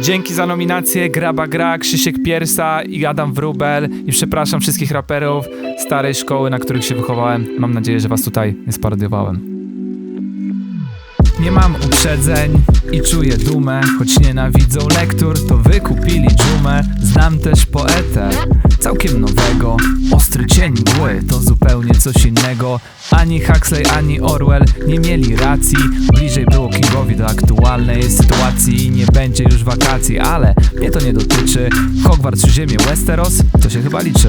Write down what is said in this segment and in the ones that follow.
Dzięki za nominację Graba Gra, Krzysiek Piersa i Adam Wrubel i przepraszam wszystkich raperów starej szkoły, na których się wychowałem. Mam nadzieję, że was tutaj nie sparodiowałem. Nie mam uprzedzeń i czuję dumę Choć nienawidzą lektur, to wykupili dżumę Znam też poetę, całkiem nowego. Ostry cień mgły, to zupełnie coś innego. Ani Huxley, ani Orwell nie mieli racji. Bliżej było Kingowi do aktualnej sytuacji. Nie będzie już wakacji, ale mnie to nie dotyczy. Hogwarts czy ziemię Westeros, to się chyba liczy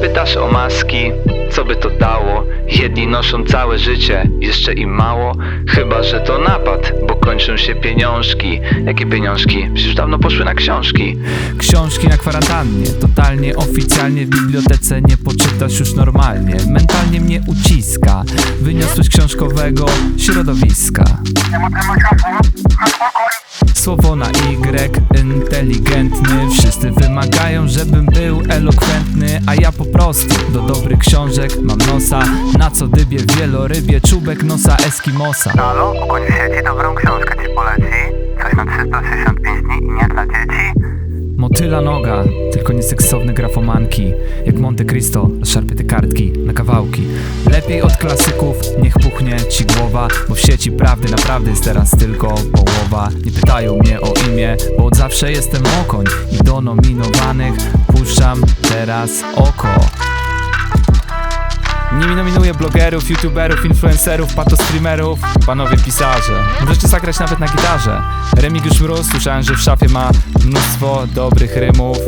Pytasz o maski, co by to dało? Jedni noszą całe życie, jeszcze im mało. Chyba, że to napad, bo kończą się pieniążki. Jakie pieniążki? Przecież dawno poszły na książki. Książki na kwarantannie, totalnie oficjalnie W bibliotece nie poczytasz już normalnie. Mentalnie mnie uciska Wyniosłość książkowego środowiska. Słowo na Y, inteligentny Wszyscy wymagają, żebym był elokwentny A ja po prostu do dobrych książek mam nosa Na co dybie wielorybie, czubek nosa Eskimosa Halo, u końca sieci dobrą książkę ci poleci. Motyla noga, tylko nie seksowne grafomanki Jak Monte Cristo, szarpie te kartki na kawałki. Lepiej od klasyków, niech puchnie ci głowa Bo w sieci prawdy naprawdę jest teraz tylko połowa. Nie pytają mnie o imię, bo od zawsze jestem okoń I do nominowanych puszczam teraz oko Nimi nominuję blogerów, youtuberów, influencerów, patostreamerów, panowie pisarze. Możecie zagrać nawet na gitarze. Remigiusz Mróz, słyszałem, że w szafie ma mnóstwo dobrych rymów.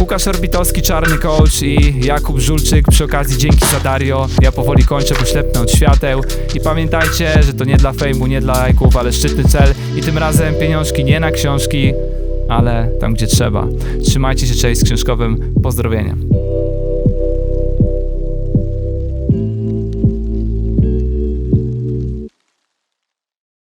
Łukasz Orbitowski, Czarny Coach i Jakub Żulczyk. Przy okazji dzięki za Dario. Ja powoli kończę, bo ślepnę od świateł. I pamiętajcie, że to nie dla fejmu, nie dla lajków, ale szczytny cel. I tym razem pieniążki nie na książki, ale tam gdzie trzeba. Trzymajcie się, cześć z książkowym pozdrowieniem.